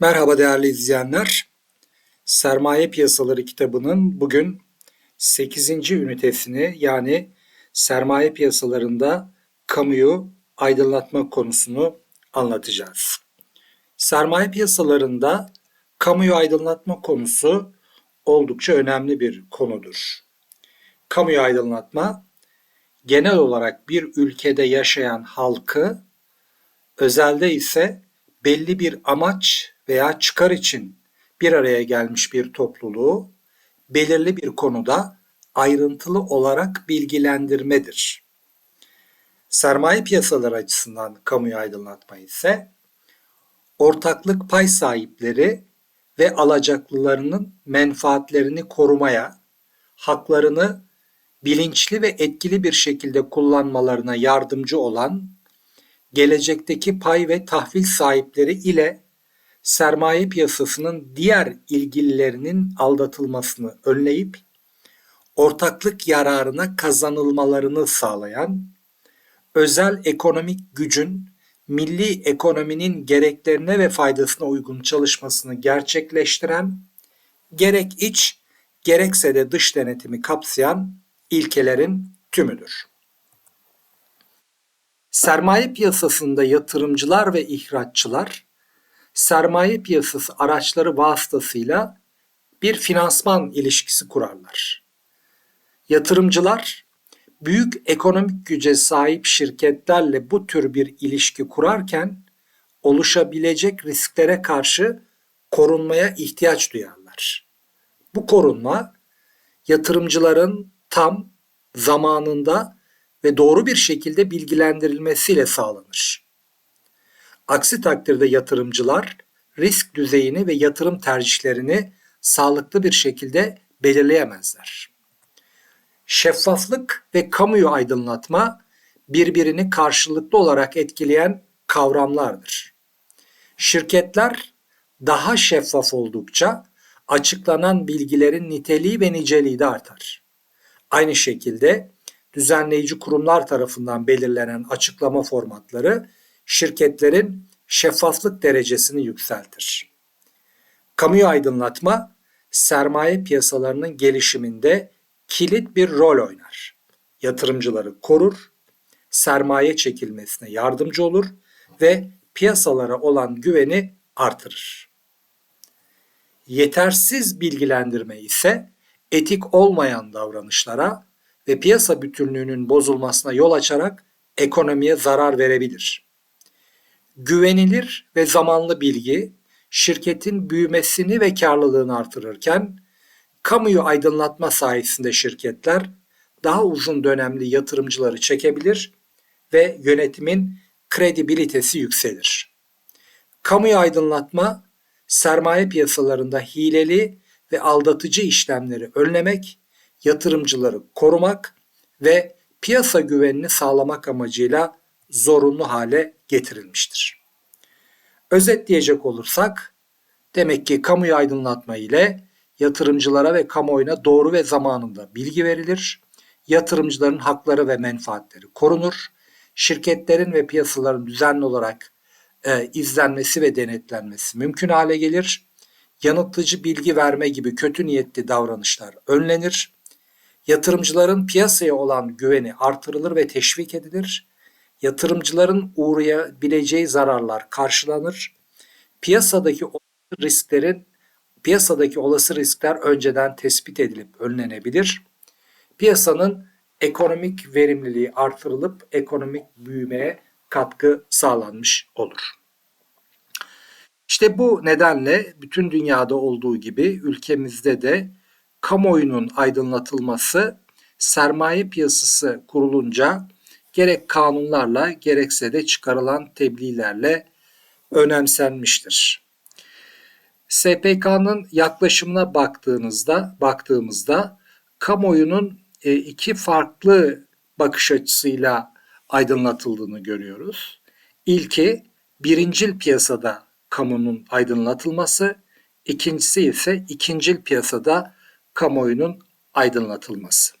Merhaba değerli izleyenler. Sermaye Piyasaları kitabının bugün 8. ünitesini yani sermaye piyasalarında kamuyu aydınlatma konusunu anlatacağız. Sermaye piyasalarında kamuyu aydınlatma konusu oldukça önemli bir konudur. Kamuyu aydınlatma genel olarak bir ülkede yaşayan halkı, özelde ise belli bir amaç veya çıkar için bir araya gelmiş bir topluluğu belirli bir konuda ayrıntılı olarak bilgilendirmedir. Sermaye piyasaları açısından kamuyu aydınlatma ise ortaklık pay sahipleri ve alacaklılarının menfaatlerini korumaya, haklarını bilinçli ve etkili bir şekilde kullanmalarına yardımcı olan gelecekteki pay ve tahvil sahipleri ile sermaye piyasasının diğer ilgililerinin aldatılmasını önleyip ortaklık yararına kazanılmalarını sağlayan özel ekonomik gücün milli ekonominin gereklerine ve faydasına uygun çalışmasını gerçekleştiren gerek iç gerekse de dış denetimi kapsayan ilkelerin tümüdür. Sermaye piyasasında yatırımcılar ve ihraççılar sermaye piyasası araçları vasıtasıyla bir finansman ilişkisi kurarlar. Yatırımcılar büyük ekonomik güce sahip şirketlerle bu tür bir ilişki kurarken oluşabilecek risklere karşı korunmaya ihtiyaç duyarlar. Bu korunma yatırımcıların tam zamanında ve doğru bir şekilde bilgilendirilmesiyle sağlanır. Aksi takdirde yatırımcılar risk düzeyini ve yatırım tercihlerini sağlıklı bir şekilde belirleyemezler. Şeffaflık ve kamuyu aydınlatma birbirini karşılıklı olarak etkileyen kavramlardır. Şirketler daha şeffaf oldukça açıklanan bilgilerin niteliği ve niceliği de artar. Aynı şekilde düzenleyici kurumlar tarafından belirlenen açıklama formatları şirketlerin şeffaflık derecesini yükseltir. Kamuyu aydınlatma sermaye piyasalarının gelişiminde kilit bir rol oynar. Yatırımcıları korur, sermaye çekilmesine yardımcı olur ve piyasalara olan güveni artırır. Yetersiz bilgilendirme ise etik olmayan davranışlara ve piyasa bütünlüğünün bozulmasına yol açarak ekonomiye zarar verebilir. Güvenilir ve zamanlı bilgi şirketin büyümesini ve karlılığını artırırken kamuyu aydınlatma sayesinde şirketler daha uzun dönemli yatırımcıları çekebilir ve yönetimin kredibilitesi yükselir. Kamuyu aydınlatma sermaye piyasalarında hileli ve aldatıcı işlemleri önlemek yatırımcıları korumak ve piyasa güvenini sağlamak amacıyla zorunlu hale getirilmiştir. Özetleyecek olursak, demek ki kamuyu aydınlatma ile yatırımcılara ve kamuoyuna doğru ve zamanında bilgi verilir, yatırımcıların hakları ve menfaatleri korunur, şirketlerin ve piyasaların düzenli olarak e, izlenmesi ve denetlenmesi mümkün hale gelir, yanıltıcı bilgi verme gibi kötü niyetli davranışlar önlenir, Yatırımcıların piyasaya olan güveni artırılır ve teşvik edilir. Yatırımcıların uğrayabileceği zararlar karşılanır. Piyasadaki risklerin piyasadaki olası riskler önceden tespit edilip önlenebilir. Piyasanın ekonomik verimliliği artırılıp ekonomik büyümeye katkı sağlanmış olur. İşte bu nedenle bütün dünyada olduğu gibi ülkemizde de kamuoyunun aydınlatılması sermaye piyasası kurulunca gerek kanunlarla gerekse de çıkarılan tebliğlerle önemsenmiştir. SPK'nın yaklaşımına baktığınızda baktığımızda kamuoyunun e, iki farklı bakış açısıyla aydınlatıldığını görüyoruz. İlki birincil piyasada kamunun aydınlatılması, ikincisi ise ikincil piyasada kamuoyunun aydınlatılması.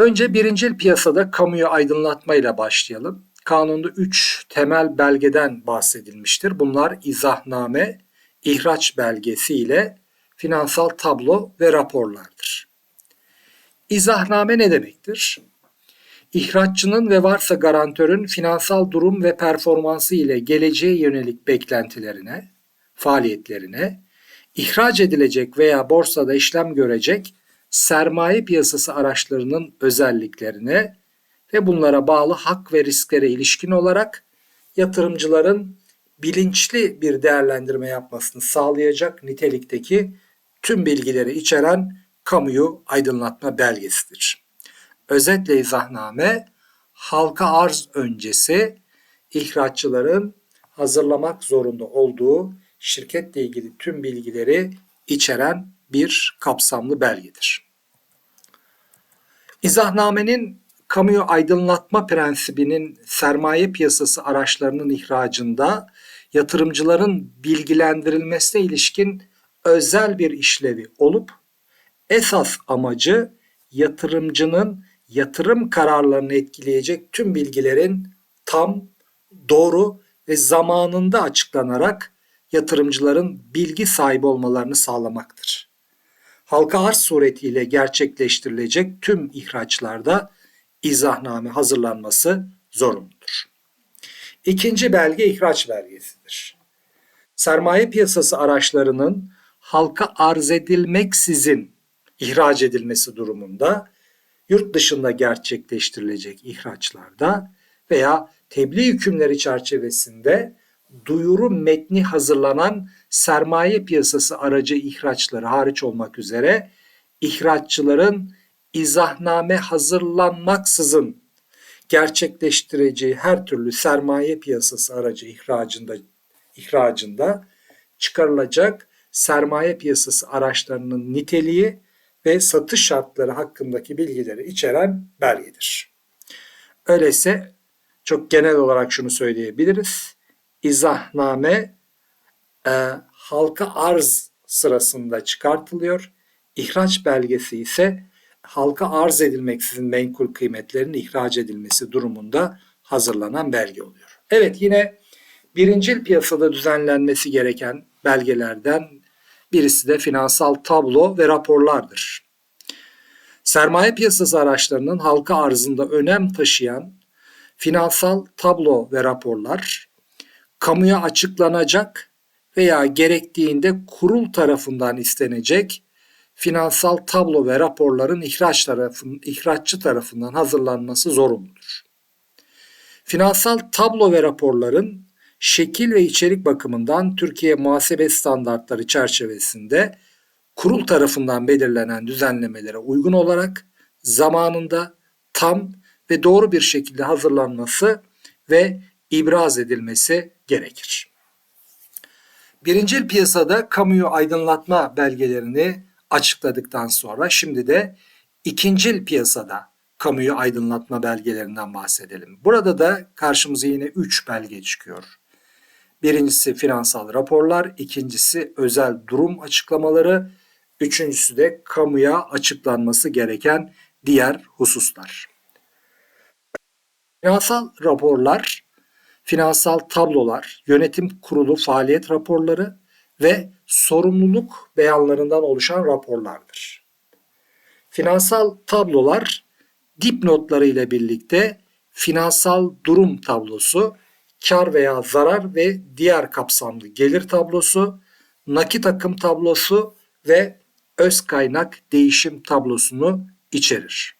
Önce birincil piyasada kamuyu aydınlatmayla başlayalım. kanunda 3 temel belgeden bahsedilmiştir. Bunlar izahname, ihraç belgesi ile finansal tablo ve raporlardır. İzahname ne demektir? İhraççının ve varsa garantörün finansal durum ve performansı ile geleceğe yönelik beklentilerine, faaliyetlerine, ihraç edilecek veya borsada işlem görecek sermaye piyasası araçlarının özelliklerine ve bunlara bağlı hak ve risklere ilişkin olarak yatırımcıların bilinçli bir değerlendirme yapmasını sağlayacak nitelikteki tüm bilgileri içeren kamuyu aydınlatma belgesidir. Özetle izahname halka arz öncesi ihraççıların hazırlamak zorunda olduğu şirketle ilgili tüm bilgileri içeren bir kapsamlı belgedir. İzahnamenin kamuyu aydınlatma prensibinin sermaye piyasası araçlarının ihracında yatırımcıların bilgilendirilmesine ilişkin özel bir işlevi olup esas amacı yatırımcının yatırım kararlarını etkileyecek tüm bilgilerin tam, doğru ve zamanında açıklanarak yatırımcıların bilgi sahibi olmalarını sağlamaktır. Halka arz suretiyle gerçekleştirilecek tüm ihraçlarda izahname hazırlanması zorunludur. İkinci belge ihraç belgesidir. Sermaye piyasası araçlarının halka arz edilmeksizin ihraç edilmesi durumunda yurt dışında gerçekleştirilecek ihraçlarda veya tebliğ hükümleri çerçevesinde duyuru metni hazırlanan sermaye piyasası aracı ihraçları hariç olmak üzere ihraççıların izahname hazırlanmaksızın gerçekleştireceği her türlü sermaye piyasası aracı ihracında ihracında çıkarılacak sermaye piyasası araçlarının niteliği ve satış şartları hakkındaki bilgileri içeren belgedir. Öyleyse çok genel olarak şunu söyleyebiliriz. İzahname e, halka arz sırasında çıkartılıyor. İhraç belgesi ise halka arz edilmeksizin menkul kıymetlerin ihraç edilmesi durumunda hazırlanan belge oluyor. Evet yine birincil piyasada düzenlenmesi gereken belgelerden birisi de finansal tablo ve raporlardır. Sermaye piyasası araçlarının halka arzında önem taşıyan finansal tablo ve raporlar kamuya açıklanacak veya gerektiğinde kurul tarafından istenecek finansal tablo ve raporların ihraç tarafın, ihraççı tarafından hazırlanması zorunludur. Finansal tablo ve raporların şekil ve içerik bakımından Türkiye muhasebe standartları çerçevesinde kurul tarafından belirlenen düzenlemelere uygun olarak zamanında tam ve doğru bir şekilde hazırlanması ve ibraz edilmesi gerekir. Birincil piyasada kamuyu aydınlatma belgelerini açıkladıktan sonra şimdi de ikincil piyasada kamuyu aydınlatma belgelerinden bahsedelim. Burada da karşımıza yine 3 belge çıkıyor. Birincisi finansal raporlar, ikincisi özel durum açıklamaları, üçüncüsü de kamuya açıklanması gereken diğer hususlar. Finansal raporlar, finansal tablolar, yönetim kurulu faaliyet raporları ve sorumluluk beyanlarından oluşan raporlardır. Finansal tablolar dipnotları ile birlikte finansal durum tablosu, kar veya zarar ve diğer kapsamlı gelir tablosu, nakit akım tablosu ve öz kaynak değişim tablosunu içerir.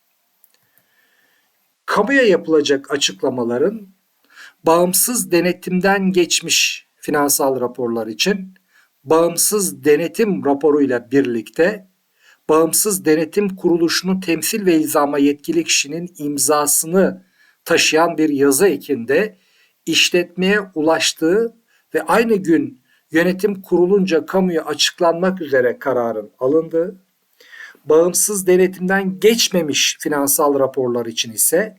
Kamuya yapılacak açıklamaların bağımsız denetimden geçmiş finansal raporlar için bağımsız denetim raporuyla birlikte bağımsız denetim kuruluşunu temsil ve ilzama yetkili kişinin imzasını taşıyan bir yazı ekinde işletmeye ulaştığı ve aynı gün yönetim kurulunca kamuya açıklanmak üzere kararın alındığı, bağımsız denetimden geçmemiş finansal raporlar için ise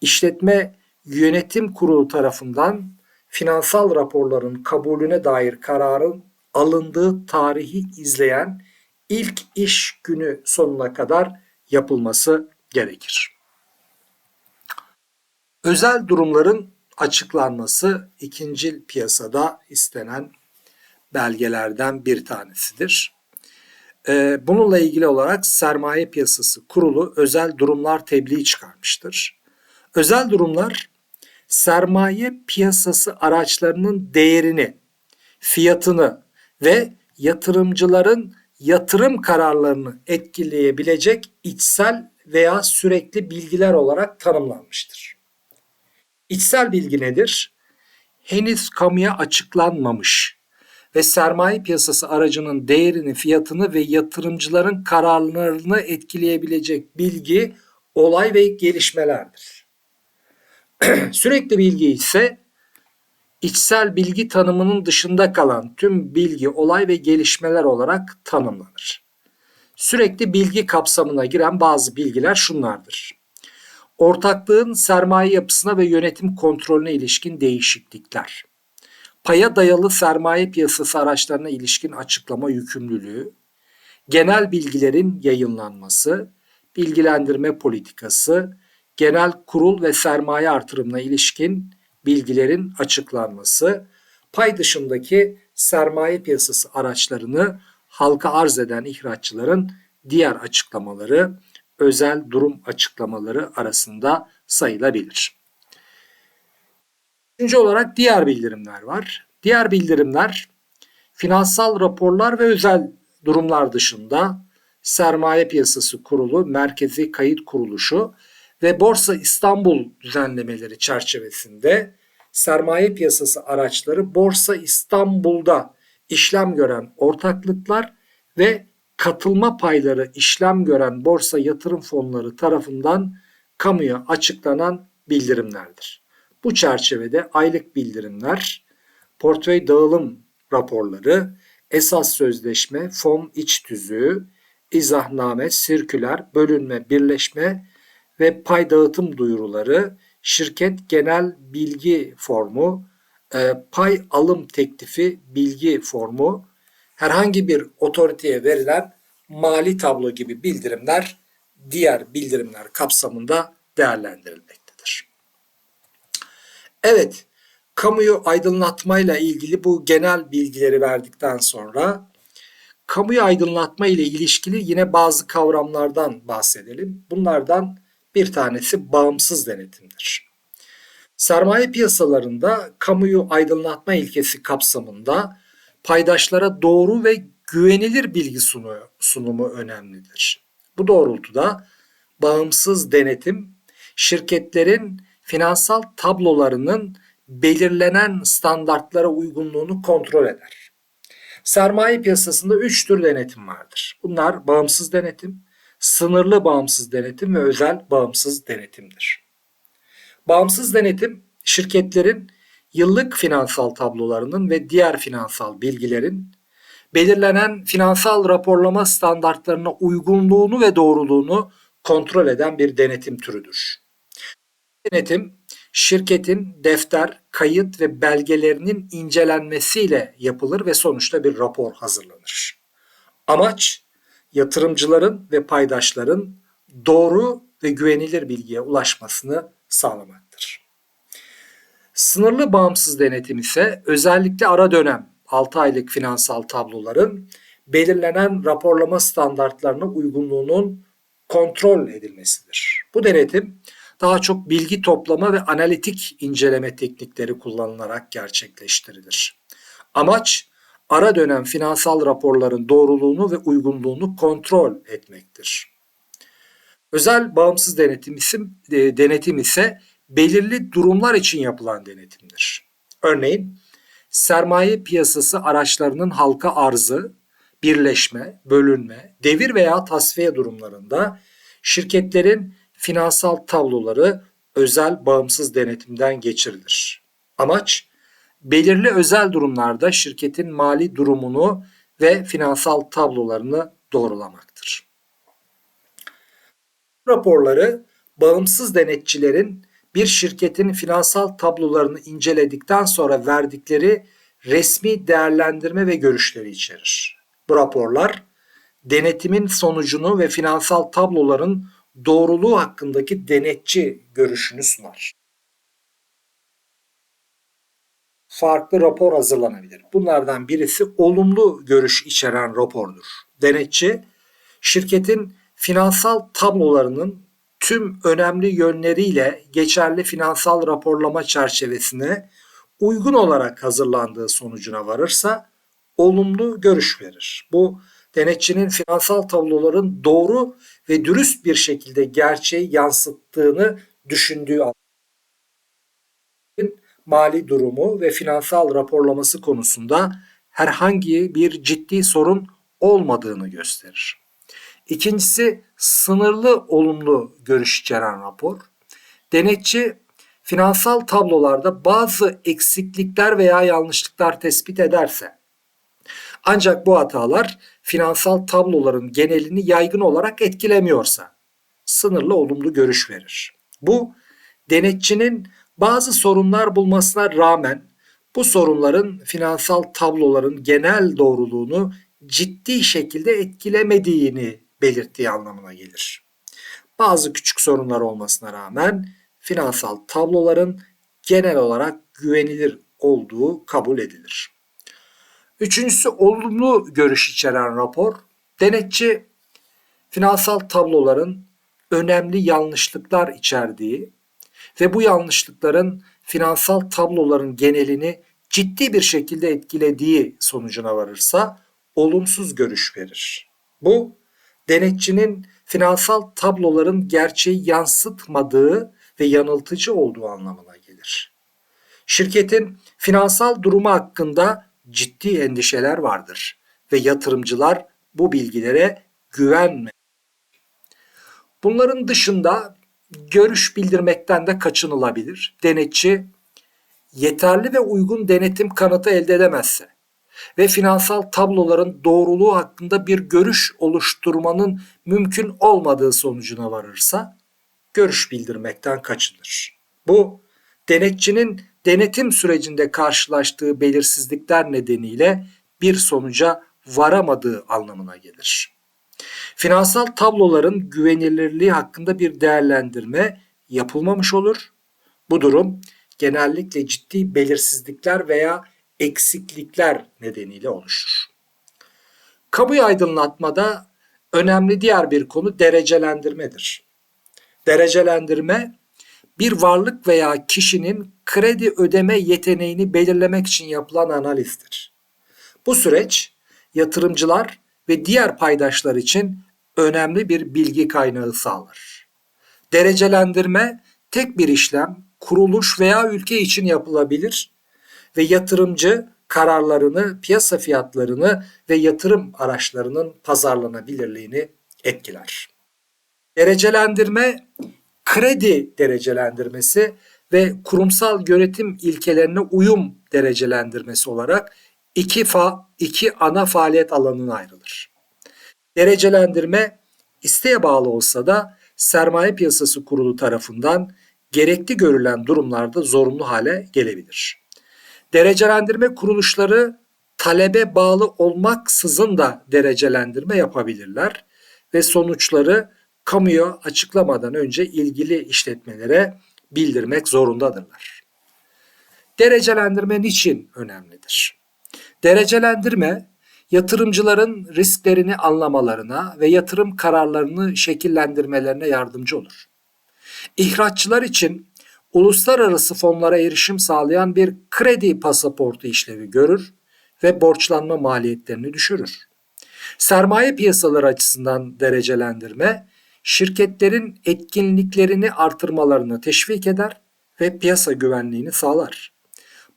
işletme yönetim kurulu tarafından finansal raporların kabulüne dair kararın alındığı tarihi izleyen ilk iş günü sonuna kadar yapılması gerekir. Özel durumların açıklanması ikinci piyasada istenen belgelerden bir tanesidir. Ee, bununla ilgili olarak sermaye piyasası kurulu özel durumlar tebliği çıkarmıştır. Özel durumlar sermaye piyasası araçlarının değerini, fiyatını ve yatırımcıların yatırım kararlarını etkileyebilecek içsel veya sürekli bilgiler olarak tanımlanmıştır. İçsel bilgi nedir? Henüz kamuya açıklanmamış ve sermaye piyasası aracının değerini, fiyatını ve yatırımcıların kararlarını etkileyebilecek bilgi, olay ve gelişmelerdir. Sürekli bilgi ise içsel bilgi tanımının dışında kalan tüm bilgi, olay ve gelişmeler olarak tanımlanır. Sürekli bilgi kapsamına giren bazı bilgiler şunlardır. Ortaklığın sermaye yapısına ve yönetim kontrolüne ilişkin değişiklikler. Paya dayalı sermaye piyasası araçlarına ilişkin açıklama yükümlülüğü, genel bilgilerin yayınlanması, bilgilendirme politikası, genel kurul ve sermaye artırımına ilişkin bilgilerin açıklanması, pay dışındaki sermaye piyasası araçlarını halka arz eden ihraççıların diğer açıklamaları, özel durum açıklamaları arasında sayılabilir. Üçüncü olarak diğer bildirimler var. Diğer bildirimler finansal raporlar ve özel durumlar dışında Sermaye Piyasası Kurulu, Merkezi Kayıt Kuruluşu ve Borsa İstanbul düzenlemeleri çerçevesinde sermaye piyasası araçları Borsa İstanbul'da işlem gören ortaklıklar ve katılma payları işlem gören borsa yatırım fonları tarafından kamuya açıklanan bildirimlerdir. Bu çerçevede aylık bildirimler, portföy dağılım raporları, esas sözleşme, fon iç tüzüğü, izahname, sirküler, bölünme, birleşme ve pay dağıtım duyuruları, şirket genel bilgi formu, e, pay alım teklifi bilgi formu, herhangi bir otoriteye verilen mali tablo gibi bildirimler diğer bildirimler kapsamında değerlendirilmektedir. Evet, kamuyu aydınlatmayla ilgili bu genel bilgileri verdikten sonra kamuyu aydınlatma ile ilişkili yine bazı kavramlardan bahsedelim. Bunlardan bir tanesi bağımsız denetimdir. Sermaye piyasalarında kamuyu aydınlatma ilkesi kapsamında paydaşlara doğru ve güvenilir bilgi sunumu, önemlidir. Bu doğrultuda bağımsız denetim şirketlerin finansal tablolarının belirlenen standartlara uygunluğunu kontrol eder. Sermaye piyasasında 3 tür denetim vardır. Bunlar bağımsız denetim, sınırlı bağımsız denetim ve özel bağımsız denetimdir. Bağımsız denetim şirketlerin yıllık finansal tablolarının ve diğer finansal bilgilerin belirlenen finansal raporlama standartlarına uygunluğunu ve doğruluğunu kontrol eden bir denetim türüdür. Denetim şirketin defter, kayıt ve belgelerinin incelenmesiyle yapılır ve sonuçta bir rapor hazırlanır. Amaç yatırımcıların ve paydaşların doğru ve güvenilir bilgiye ulaşmasını sağlamaktır. Sınırlı bağımsız denetim ise özellikle ara dönem 6 aylık finansal tabloların belirlenen raporlama standartlarına uygunluğunun kontrol edilmesidir. Bu denetim daha çok bilgi toplama ve analitik inceleme teknikleri kullanılarak gerçekleştirilir. Amaç ara dönem finansal raporların doğruluğunu ve uygunluğunu kontrol etmektir. Özel bağımsız denetim, isim, e, denetim ise belirli durumlar için yapılan denetimdir. Örneğin sermaye piyasası araçlarının halka arzı, birleşme, bölünme, devir veya tasfiye durumlarında şirketlerin finansal tabloları özel bağımsız denetimden geçirilir. Amaç belirli özel durumlarda şirketin mali durumunu ve finansal tablolarını doğrulamaktır. Raporları bağımsız denetçilerin bir şirketin finansal tablolarını inceledikten sonra verdikleri resmi değerlendirme ve görüşleri içerir. Bu raporlar denetimin sonucunu ve finansal tabloların doğruluğu hakkındaki denetçi görüşünü sunar. Farklı rapor hazırlanabilir. Bunlardan birisi olumlu görüş içeren rapordur. Denetçi, şirketin finansal tablolarının tüm önemli yönleriyle geçerli finansal raporlama çerçevesine uygun olarak hazırlandığı sonucuna varırsa olumlu görüş verir. Bu denetçinin finansal tabloların doğru ve dürüst bir şekilde gerçeği yansıttığını düşündüğü mali durumu ve finansal raporlaması konusunda herhangi bir ciddi sorun olmadığını gösterir. İkincisi sınırlı olumlu görüş içeren rapor. Denetçi finansal tablolarda bazı eksiklikler veya yanlışlıklar tespit ederse ancak bu hatalar finansal tabloların genelini yaygın olarak etkilemiyorsa sınırlı olumlu görüş verir. Bu denetçinin bazı sorunlar bulmasına rağmen bu sorunların finansal tabloların genel doğruluğunu ciddi şekilde etkilemediğini belirttiği anlamına gelir. Bazı küçük sorunlar olmasına rağmen finansal tabloların genel olarak güvenilir olduğu kabul edilir. Üçüncüsü olumlu görüş içeren rapor. Denetçi finansal tabloların önemli yanlışlıklar içerdiği ve bu yanlışlıkların finansal tabloların genelini ciddi bir şekilde etkilediği sonucuna varırsa olumsuz görüş verir. Bu denetçinin finansal tabloların gerçeği yansıtmadığı ve yanıltıcı olduğu anlamına gelir. Şirketin finansal durumu hakkında ciddi endişeler vardır ve yatırımcılar bu bilgilere güvenme. Bunların dışında görüş bildirmekten de kaçınılabilir. Denetçi yeterli ve uygun denetim kanıtı elde edemezse ve finansal tabloların doğruluğu hakkında bir görüş oluşturmanın mümkün olmadığı sonucuna varırsa görüş bildirmekten kaçınır. Bu denetçinin denetim sürecinde karşılaştığı belirsizlikler nedeniyle bir sonuca varamadığı anlamına gelir. Finansal tabloların güvenilirliği hakkında bir değerlendirme yapılmamış olur. Bu durum genellikle ciddi belirsizlikler veya eksiklikler nedeniyle oluşur. Kamuyu aydınlatmada önemli diğer bir konu derecelendirmedir. Derecelendirme bir varlık veya kişinin kredi ödeme yeteneğini belirlemek için yapılan analizdir. Bu süreç yatırımcılar ve diğer paydaşlar için önemli bir bilgi kaynağı sağlar. Derecelendirme tek bir işlem, kuruluş veya ülke için yapılabilir ve yatırımcı kararlarını, piyasa fiyatlarını ve yatırım araçlarının pazarlanabilirliğini etkiler. Derecelendirme kredi derecelendirmesi ve kurumsal yönetim ilkelerine uyum derecelendirmesi olarak iki, fa, iki ana faaliyet alanına ayrılır. Derecelendirme isteğe bağlı olsa da sermaye piyasası kurulu tarafından gerekli görülen durumlarda zorunlu hale gelebilir. Derecelendirme kuruluşları talebe bağlı olmaksızın da derecelendirme yapabilirler ve sonuçları kamuya açıklamadan önce ilgili işletmelere bildirmek zorundadırlar. Derecelendirme niçin önemlidir? Derecelendirme yatırımcıların risklerini anlamalarına ve yatırım kararlarını şekillendirmelerine yardımcı olur. İhraççılar için uluslararası fonlara erişim sağlayan bir kredi pasaportu işlevi görür ve borçlanma maliyetlerini düşürür. Sermaye piyasaları açısından derecelendirme şirketlerin etkinliklerini artırmalarını teşvik eder ve piyasa güvenliğini sağlar.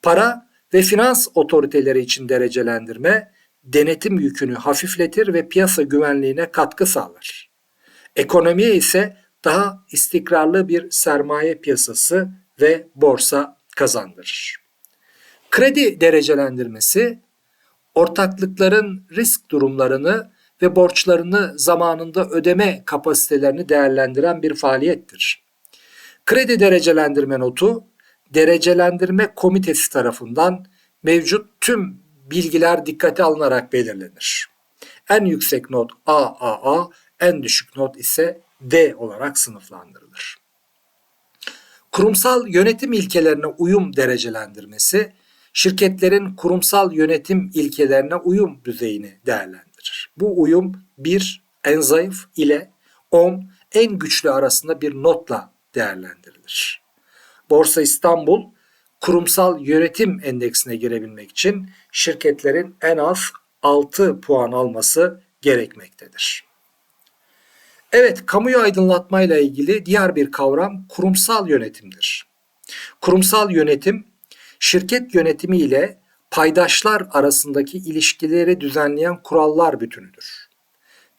Para ve finans otoriteleri için derecelendirme denetim yükünü hafifletir ve piyasa güvenliğine katkı sağlar. Ekonomiye ise daha istikrarlı bir sermaye piyasası ve borsa kazandırır. Kredi derecelendirmesi ortaklıkların risk durumlarını ve borçlarını zamanında ödeme kapasitelerini değerlendiren bir faaliyettir. Kredi derecelendirme notu derecelendirme komitesi tarafından mevcut tüm bilgiler dikkate alınarak belirlenir. En yüksek not AAA, en düşük not ise D olarak sınıflandırılır. Kurumsal yönetim ilkelerine uyum derecelendirmesi, şirketlerin kurumsal yönetim ilkelerine uyum düzeyini değerlendirir. Bu uyum 1 en zayıf ile 10 en güçlü arasında bir notla değerlendirilir. Borsa İstanbul kurumsal yönetim endeksine girebilmek için şirketlerin en az 6 puan alması gerekmektedir. Evet, kamuyu aydınlatmayla ilgili diğer bir kavram kurumsal yönetimdir. Kurumsal yönetim, şirket yönetimi ile paydaşlar arasındaki ilişkileri düzenleyen kurallar bütünüdür.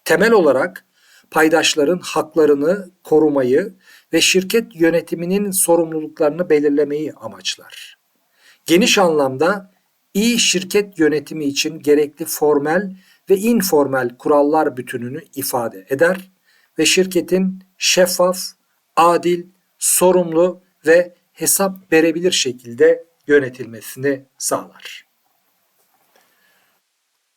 Temel olarak paydaşların haklarını korumayı ve şirket yönetiminin sorumluluklarını belirlemeyi amaçlar. Geniş anlamda iyi şirket yönetimi için gerekli formel ve informel kurallar bütününü ifade eder ve şirketin şeffaf, adil, sorumlu ve hesap verebilir şekilde yönetilmesini sağlar.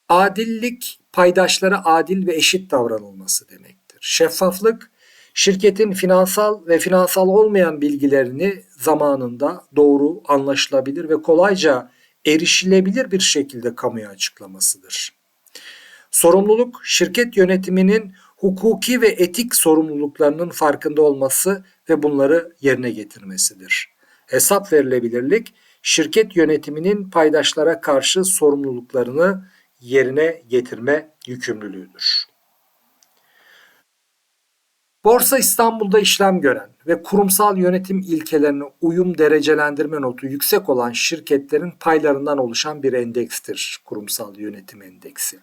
Adillik paydaşlara adil ve eşit davranılması demektir. Şeffaflık şirketin finansal ve finansal olmayan bilgilerini zamanında doğru, anlaşılabilir ve kolayca erişilebilir bir şekilde kamuya açıklamasıdır. Sorumluluk şirket yönetiminin hukuki ve etik sorumluluklarının farkında olması ve bunları yerine getirmesidir. Hesap verilebilirlik şirket yönetiminin paydaşlara karşı sorumluluklarını yerine getirme yükümlülüğüdür. Borsa İstanbul'da işlem gören ve kurumsal yönetim ilkelerine uyum derecelendirme notu yüksek olan şirketlerin paylarından oluşan bir endekstir kurumsal yönetim endeksi.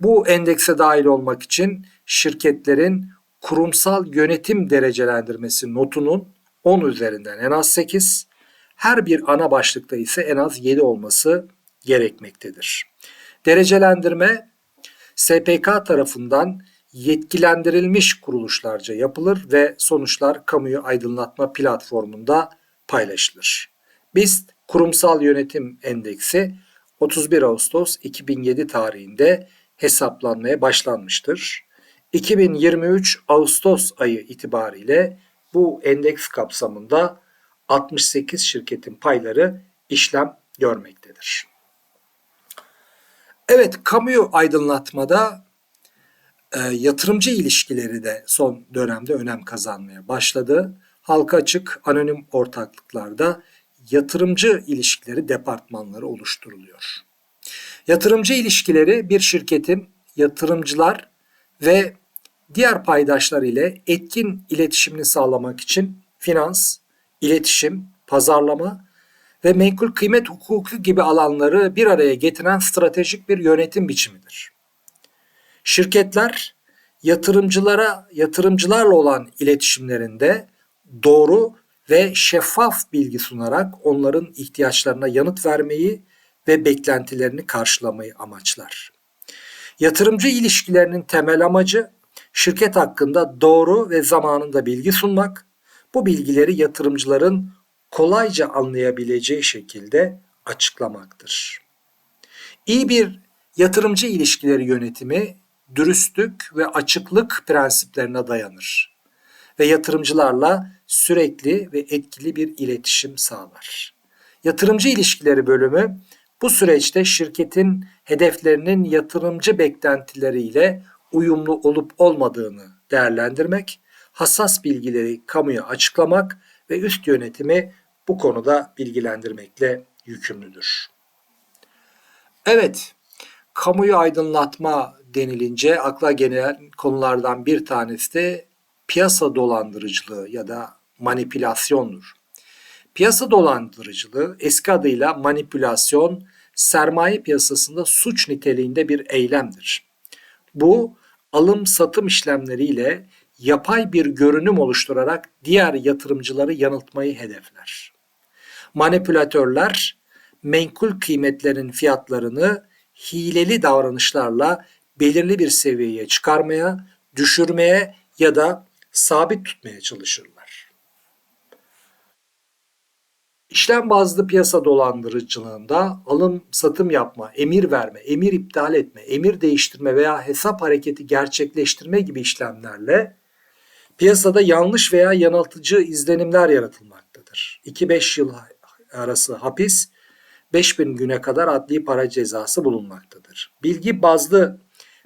Bu endekse dahil olmak için şirketlerin kurumsal yönetim derecelendirmesi notunun 10 üzerinden en az 8, her bir ana başlıkta ise en az 7 olması gerekmektedir. Derecelendirme SPK tarafından yetkilendirilmiş kuruluşlarca yapılır ve sonuçlar kamuyu aydınlatma platformunda paylaşılır. BIST Kurumsal Yönetim Endeksi 31 Ağustos 2007 tarihinde hesaplanmaya başlanmıştır. 2023 Ağustos ayı itibariyle bu endeks kapsamında 68 şirketin payları işlem görmektedir. Evet, kamuyu aydınlatmada e, yatırımcı ilişkileri de son dönemde önem kazanmaya başladı. Halka açık anonim ortaklıklarda yatırımcı ilişkileri departmanları oluşturuluyor. Yatırımcı ilişkileri bir şirketin yatırımcılar ve diğer paydaşlar ile etkin iletişimini sağlamak için finans, iletişim, pazarlama ve menkul kıymet hukuku gibi alanları bir araya getiren stratejik bir yönetim biçimidir. Şirketler yatırımcılara yatırımcılarla olan iletişimlerinde doğru ve şeffaf bilgi sunarak onların ihtiyaçlarına yanıt vermeyi ve beklentilerini karşılamayı amaçlar. Yatırımcı ilişkilerinin temel amacı şirket hakkında doğru ve zamanında bilgi sunmak, bu bilgileri yatırımcıların kolayca anlayabileceği şekilde açıklamaktır. İyi bir yatırımcı ilişkileri yönetimi dürüstlük ve açıklık prensiplerine dayanır ve yatırımcılarla sürekli ve etkili bir iletişim sağlar. Yatırımcı ilişkileri bölümü bu süreçte şirketin hedeflerinin yatırımcı beklentileriyle uyumlu olup olmadığını değerlendirmek, hassas bilgileri kamuya açıklamak ve üst yönetimi bu konuda bilgilendirmekle yükümlüdür. Evet, kamuyu aydınlatma denilince akla gelen konulardan bir tanesi de piyasa dolandırıcılığı ya da manipülasyondur. Piyasa dolandırıcılığı eski adıyla manipülasyon sermaye piyasasında suç niteliğinde bir eylemdir. Bu alım satım işlemleriyle yapay bir görünüm oluşturarak diğer yatırımcıları yanıltmayı hedefler. Manipülatörler menkul kıymetlerin fiyatlarını hileli davranışlarla belirli bir seviyeye çıkarmaya, düşürmeye ya da sabit tutmaya çalışırlar. İşlem bazlı piyasa dolandırıcılığında alım satım yapma, emir verme, emir iptal etme, emir değiştirme veya hesap hareketi gerçekleştirme gibi işlemlerle piyasada yanlış veya yanıltıcı izlenimler yaratılmaktadır. 2-5 yıl arası hapis 5000 güne kadar adli para cezası bulunmaktadır. Bilgi bazlı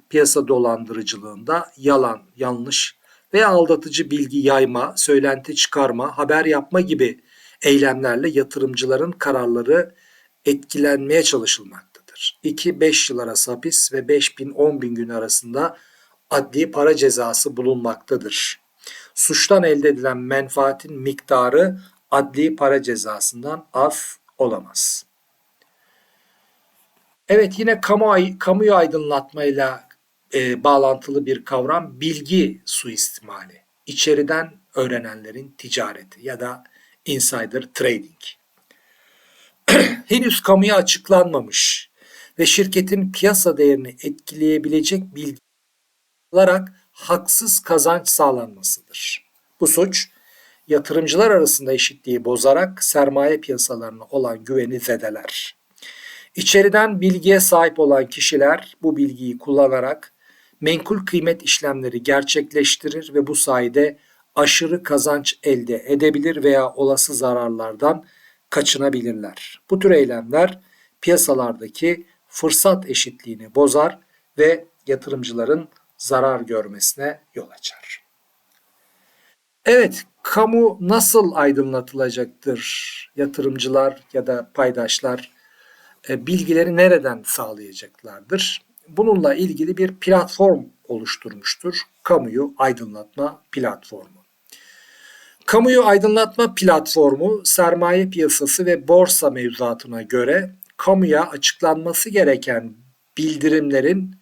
piyasa dolandırıcılığında yalan, yanlış veya aldatıcı bilgi yayma, söylenti çıkarma, haber yapma gibi eylemlerle yatırımcıların kararları etkilenmeye çalışılmaktadır. 2-5 yıl arası hapis ve 5 bin 10 bin gün arasında adli para cezası bulunmaktadır. Suçtan elde edilen menfaatin miktarı adli para cezasından az olamaz. Evet yine kamu, kamuyu aydınlatmayla e, bağlantılı bir kavram bilgi suistimali. İçeriden öğrenenlerin ticareti ya da insider trading. Henüz kamuya açıklanmamış ve şirketin piyasa değerini etkileyebilecek bilgi olarak haksız kazanç sağlanmasıdır. Bu suç yatırımcılar arasında eşitliği bozarak sermaye piyasalarına olan güveni zedeler. İçeriden bilgiye sahip olan kişiler bu bilgiyi kullanarak menkul kıymet işlemleri gerçekleştirir ve bu sayede aşırı kazanç elde edebilir veya olası zararlardan kaçınabilirler. Bu tür eylemler piyasalardaki fırsat eşitliğini bozar ve yatırımcıların zarar görmesine yol açar. Evet, kamu nasıl aydınlatılacaktır? Yatırımcılar ya da paydaşlar e, bilgileri nereden sağlayacaklardır? Bununla ilgili bir platform oluşturmuştur. Kamuyu aydınlatma platformu. Kamuyu aydınlatma platformu sermaye piyasası ve borsa mevzuatına göre kamuya açıklanması gereken bildirimlerin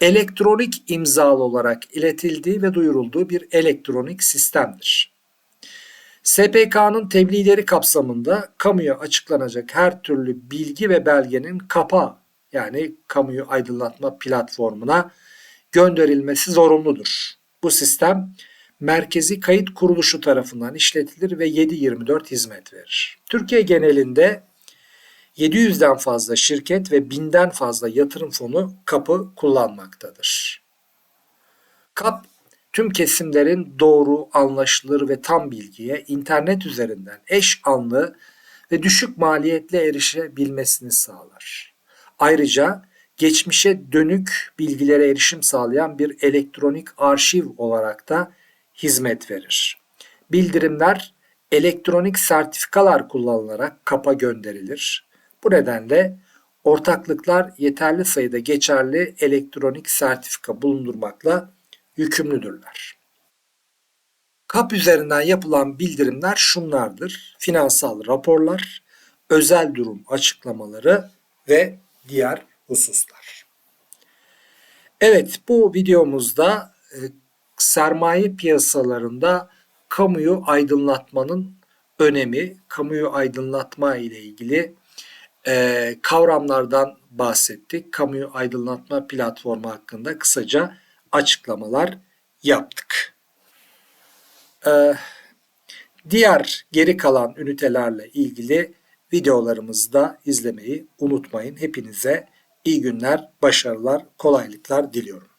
elektronik imzalı olarak iletildiği ve duyurulduğu bir elektronik sistemdir. SPK'nın tebliğleri kapsamında kamuya açıklanacak her türlü bilgi ve belgenin kapa yani kamuyu aydınlatma platformuna gönderilmesi zorunludur. Bu sistem merkezi kayıt kuruluşu tarafından işletilir ve 7-24 hizmet verir. Türkiye genelinde 700'den fazla şirket ve 1000'den fazla yatırım fonu kapı kullanmaktadır. KAP tüm kesimlerin doğru, anlaşılır ve tam bilgiye internet üzerinden eş anlı ve düşük maliyetle erişebilmesini sağlar. Ayrıca geçmişe dönük bilgilere erişim sağlayan bir elektronik arşiv olarak da hizmet verir. Bildirimler elektronik sertifikalar kullanılarak kapa gönderilir. Bu nedenle ortaklıklar yeterli sayıda geçerli elektronik sertifika bulundurmakla yükümlüdürler. KAP üzerinden yapılan bildirimler şunlardır. Finansal raporlar, özel durum açıklamaları ve diğer hususlar. Evet bu videomuzda e, sermaye piyasalarında kamuyu aydınlatmanın önemi, kamuyu aydınlatma ile ilgili e, kavramlardan bahsettik. Kamuyu aydınlatma platformu hakkında kısaca açıklamalar yaptık. E, diğer geri kalan ünitelerle ilgili videolarımızı da izlemeyi unutmayın. Hepinize iyi günler, başarılar, kolaylıklar diliyorum.